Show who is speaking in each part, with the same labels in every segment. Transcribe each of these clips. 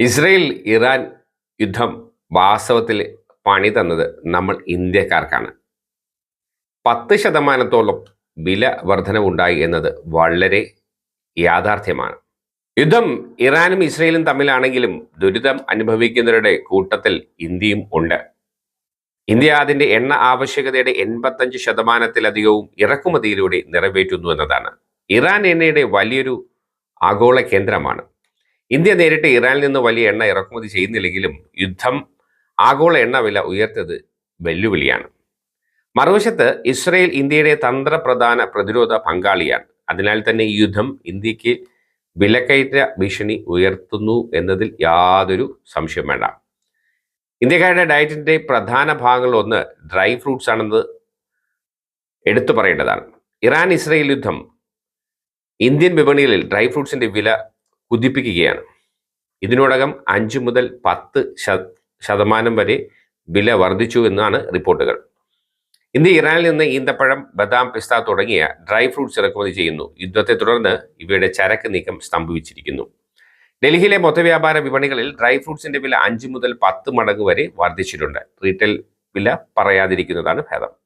Speaker 1: Israel Iran യുദ്ധം വാസ്തവത്തിൽ പണി തന്നത് നമ്മൾ ഇന്ത്യക്കാർക്കാണ്. പത്ത് ശതമാനത്തോളം വില വർധനവുണ്ടായി എന്നത് വളരെ യാഥാർത്ഥ്യമാണ്. യുദ്ധം ഇറാനും ഇസ്രയേലും തമ്മിലാണെങ്കിലും ദുരിതം അനുഭവിക്കുന്നവരുടെ കൂട്ടത്തിൽ ഇന്ത്യയും ഉണ്ട്. ഇന്ത്യ അതിന്റെ എണ്ണ ആവശ്യകതയുടെ എൺപത്തഞ്ച് ശതമാനത്തിലധികവും ഇറക്കുമതിയിലൂടെ നിറവേറ്റുന്നു എന്നതാണ്. ഇറാൻ എണ്ണയുടെ വലിയൊരു ആഗോള കേന്ദ്രമാണ്. ഇന്ത്യ നേരിട്ട് ഇറാനിൽ നിന്ന് വലിയ എണ്ണ ഇറക്കുമതി ചെയ്യുന്നില്ലെങ്കിലും യുദ്ധം ആഗോള എണ്ണ വില ഉയർത്തത് വെല്ലുവിളിയാണ്. മറുവശത്ത് ഇസ്രയേൽ ഇന്ത്യയുടെ തന്ത്രപ്രധാന പ്രതിരോധ പങ്കാളിയാണ്. അതിനാൽ തന്നെ ഈ യുദ്ധം ഇന്ത്യയ്ക്ക് വിലക്കയറ്റ ഭീഷണി ഉയർത്തുന്നു എന്നതിൽ യാതൊരു സംശയം വേണ്ട. ഇന്ത്യക്കാരുടെ ഡയറ്റിന്റെ പ്രധാന ഭാഗങ്ങളിൽ ഒന്ന് ഡ്രൈ ഫ്രൂട്ട്സ് ആണെന്ന് എടുത്തു പറയേണ്ടതാണ്. ഇറാൻ ഇസ്രയേൽ യുദ്ധം ഇന്ത്യൻ വിപണികളിൽ ഡ്രൈ ഫ്രൂട്ട്സിന്റെ വില കുതിപ്പിക്കുകയാണ്. ഇതിനോടകം അഞ്ച് മുതൽ പത്ത് ശതമാനം വരെ വില വർദ്ധിച്ചു എന്നാണ് റിപ്പോർട്ടുകൾ. ഇന്ത്യ ഇറാനിൽ നിന്ന് ഈന്തപ്പഴം ബദാം പിസ്ത തുടങ്ങിയ ഡ്രൈ ഫ്രൂട്ട്സ് ഇറക്കുമതി ചെയ്യുന്നു. യുദ്ധത്തെ തുടർന്ന് ഇവയുടെ ചരക്ക് നീക്കം സ്തംഭിച്ചിരിക്കുന്നു. ഡൽഹിയിലെ മൊത്തവ്യാപാര വിപണികളിൽ ഡ്രൈ ഫ്രൂട്ട്സിന്റെ വില അഞ്ച് മുതൽ പത്ത് മടങ്ങ് വരെ വർദ്ധിച്ചിട്ടുണ്ട്. റീറ്റെയിൽ വില പറയാതിരിക്കുന്നതാണ് ഭേദം.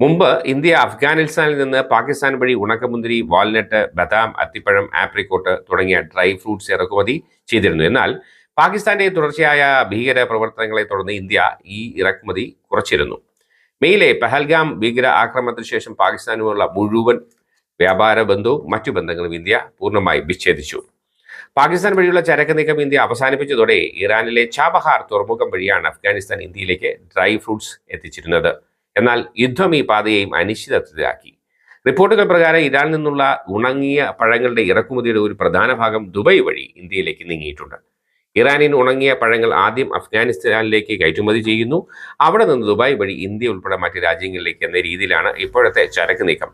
Speaker 1: മുമ്പ് ഇന്ത്യ അഫ്ഗാനിസ്ഥാനിൽ നിന്ന് പാകിസ്ഥാൻ വഴി ഉണക്കമുന്തിരി വാൽനട്ട് ബദാം അത്തിപ്പഴം ആപ്രിക്കോട്ട് തുടങ്ങിയ ഡ്രൈ ഫ്രൂട്ട്സ് ഇറക്കുമതി ചെയ്തിരുന്നു. എന്നാൽ പാകിസ്ഥാന്റെ തുടർച്ചയായ ഭീകര പ്രവർത്തനങ്ങളെ തുടർന്ന് ഇന്ത്യ ഈ ഇറക്കുമതി കുറച്ചിരുന്നു. മെയിലെ പെഹൽഗാം ഭീകര ആക്രമണത്തിന് ശേഷം പാകിസ്ഥാനുമുള്ള മുഴുവൻ വ്യാപാര ബന്ധവും മറ്റു ബന്ധങ്ങളും ഇന്ത്യ പൂർണമായി വിച്ഛേദിച്ചു. പാകിസ്ഥാൻ വഴിയുള്ള ചരക്ക് നീക്കം ഇന്ത്യ അവസാനിപ്പിച്ചതോടെ ഇറാനിലെ ചാബഹാർ തുറമുഖം വഴിയാണ് അഫ്ഗാനിസ്ഥാൻ ഇന്ത്യയിലേക്ക് ഡ്രൈ ഫ്രൂട്ട്സ് എത്തിച്ചിരുന്നത്. എന്നാൽ യുദ്ധം ഈ പാതയെയും അനിശ്ചിതത്വത്തിലാക്കി. റിപ്പോർട്ടുകൾ പ്രകാരം ഇറാനിൽ നിന്നുള്ള ഉണങ്ങിയ പഴങ്ങളുടെ ഇറക്കുമതിയുടെ ഒരു പ്രധാന ഭാഗം ദുബൈ വഴി ഇന്ത്യയിലേക്ക് നീങ്ങിയിട്ടുണ്ട്. ഇറാനിൽ ഉണങ്ങിയ പഴങ്ങൾ ആദ്യം അഫ്ഗാനിസ്ഥാനിലേക്ക് കയറ്റുമതി ചെയ്യുന്നു. അവിടെ നിന്ന് ദുബായ് വഴി ഇന്ത്യ ഉൾപ്പെടെ മറ്റ് രാജ്യങ്ങളിലേക്ക് എന്ന രീതിയിലാണ് ഇപ്പോഴത്തെ ചരക്ക് നീക്കം.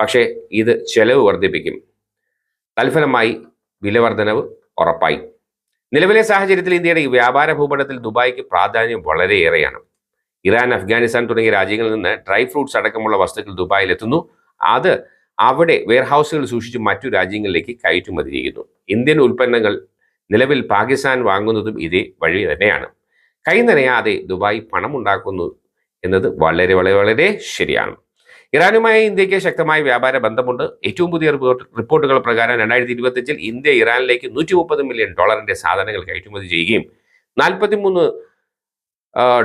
Speaker 1: പക്ഷേ ഇത് ചെലവ് വർദ്ധിപ്പിക്കും. തൽഫലമായി വിലവർധനവ് ഉറപ്പായി. നിലവിലെ സാഹചര്യത്തിൽ ഇന്ത്യയുടെ വ്യാപാര ഭൂപടത്തിൽ ദുബായിക്ക് പ്രാധാന്യം വളരെയേറെയാണ്. ഇറാൻ അഫ്ഗാനിസ്ഥാൻ തുടങ്ങിയ രാജ്യങ്ങളിൽ നിന്ന് ഡ്രൈ ഫ്രൂട്ട്സ് അടക്കമുള്ള വസ്തുക്കൾ ദുബായിൽ എത്തുന്നു അത് അവിടെ വെയർഹൗസുകൾ സൂക്ഷിച്ച് മറ്റു രാജ്യങ്ങളിലേക്ക് കയറ്റുമതി ചെയ്യുന്നു. ഇന്ത്യൻ ഉൽപ്പന്നങ്ങൾ നിലവിൽ പാകിസ്ഥാൻ വാങ്ങുന്നതും ഇതേ വഴി തന്നെയാണ്. കൈ നനയാതെ ദുബായ് പണം ഉണ്ടാക്കുന്നു എന്നത് വളരെ വളരെ വളരെ ശരിയാണ്. ഇറാനുമായി ഇന്ത്യയ്ക്ക് ശക്തമായ വ്യാപാര ബന്ധമുണ്ട്. ഏറ്റവും പുതിയ റിപ്പോർട്ട് റിപ്പോർട്ടുകൾ പ്രകാരം രണ്ടായിരത്തി ഇരുപത്തിയഞ്ചിൽ ഇന്ത്യ ഇറാനിലേക്ക് നൂറ്റി മുപ്പത് മില്യൺ ഡോളറിന്റെ സാധനങ്ങൾ കയറ്റുമതി ചെയ്യുകയും നാൽപ്പത്തിമൂന്ന്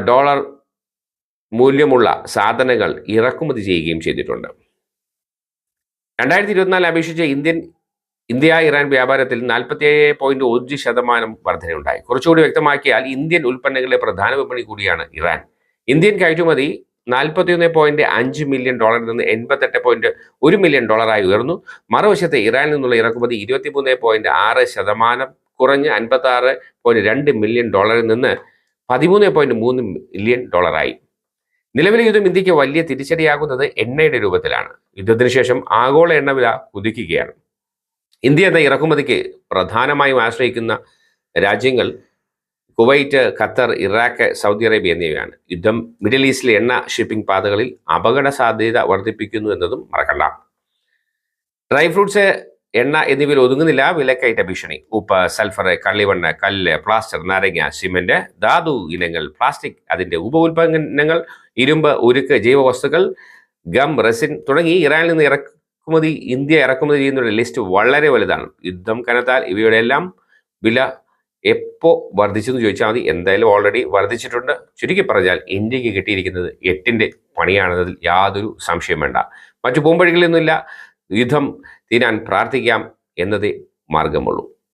Speaker 1: ഡോളർ മൂല്യമുള്ള സാധനങ്ങൾ ഇറക്കുമതി ചെയ്യുകയും ചെയ്തിട്ടുണ്ട്. രണ്ടായിരത്തി ഇരുപത്തിനാലിൽ അപേക്ഷിച്ച് ഇന്ത്യൻ ഇന്ത്യ ഇറാൻ വ്യാപാരത്തിൽ നാൽപ്പത്തിയേഴ് പോയിന്റ് ഒരു ശതമാനം വർധനയുണ്ടായി. കുറച്ചുകൂടി വ്യക്തമാക്കിയാൽ ഇന്ത്യൻ ഉൽപ്പന്നങ്ങളുടെ പ്രധാന വിപണി കൂടിയാണ് ഇറാൻ. ഇന്ത്യൻ കയറ്റുമതി നാൽപ്പത്തിയൊന്ന് പോയിന്റ് അഞ്ച് മില്യൺ ഡോളറിൽ നിന്ന് എൺപത്തെട്ട് പോയിന്റ് ഒരു മില്യൺ ഡോളറായി ഉയർന്നു. മറുവശത്ത് ഇറാനിൽ നിന്നുള്ള ഇറക്കുമതി ഇരുപത്തിമൂന്ന് പോയിന്റ് ആറ് ശതമാനം കുറഞ്ഞ് അൻപത്തി ആറ് പോയിന്റ് രണ്ട് മില്യൺ ഡോളറിൽ നിന്ന് പതിമൂന്ന് പോയിന്റ് മൂന്ന് മില്യൺ ഡോളറായി. നിലവിലെ യുദ്ധം ഇന്ത്യയ്ക്ക് വലിയ തിരിച്ചടിയാകുന്നത് എണ്ണയുടെ രൂപത്തിലാണ്. യുദ്ധത്തിന് ശേഷം ആഗോള എണ്ണവില കുതിക്കുകയാണ്. ഇന്ത്യ എന്ന ഇറക്കുമതിക്ക് പ്രധാനമായും ആശ്രയിക്കുന്ന രാജ്യങ്ങൾ Kuwait Qatar Iraq Saudi Arabia എന്നിവയാണ്. യുദ്ധം മിഡിൽ ഈസ്റ്റിലെ എണ്ണ ഷിപ്പിംഗ് പാതകളിൽ അപകട സാധ്യത വർദ്ധിപ്പിക്കുന്നു എന്നതും മറക്കണ്ട. ഡ്രൈ ഫ്രൂട്ട്സ് എണ്ണ എന്നിവയിൽ ഒതുങ്ങുന്നില്ല. വിലക്കയറ്റ ഭീഷണി. ഉപ്പ് സൾഫർ കള്ളിവണ്ണ് കല്ല് പ്ലാസ്റ്റർ നാരങ്ങ സിമെന്റ് ധാതു ഇനങ്ങൾ പ്ലാസ്റ്റിക് അതിന്റെ ഉപ ഉൽപ്പന്നങ്ങൾ ഇരുമ്പ് ഉരുക്ക് ജൈവവസ്തുക്കൾ ഗം റെസിൻ തുടങ്ങി ഇറാനിൽ നിന്ന് ഇറക്കുമതി ഇന്ത്യ ഇറക്കുമതി ചെയ്യുന്നവരുടെ ലിസ്റ്റ് വളരെ വലുതാണ്. യുദ്ധം കനത്താൽ ഇവയുടെ എല്ലാം വില എപ്പോ വർദ്ധിച്ചെന്ന് ചോദിച്ചാൽ മതി. എന്തായാലും ഓൾറെഡി വർദ്ധിച്ചിട്ടുണ്ട്. ചുരുക്കി പറഞ്ഞാൽ ഇന്ത്യയ്ക്ക് കിട്ടിയിരിക്കുന്നത് എട്ടിന്റെ പണിയാണെന്നതിൽ യാതൊരു സംശയം വേണ്ട. മറ്റു പോംവഴികളൊന്നുമില്ല യുദ്ധം തീരാൻ പ്രാർത്ഥിക്കാം എന്നതേ മാർഗമുള്ളൂ.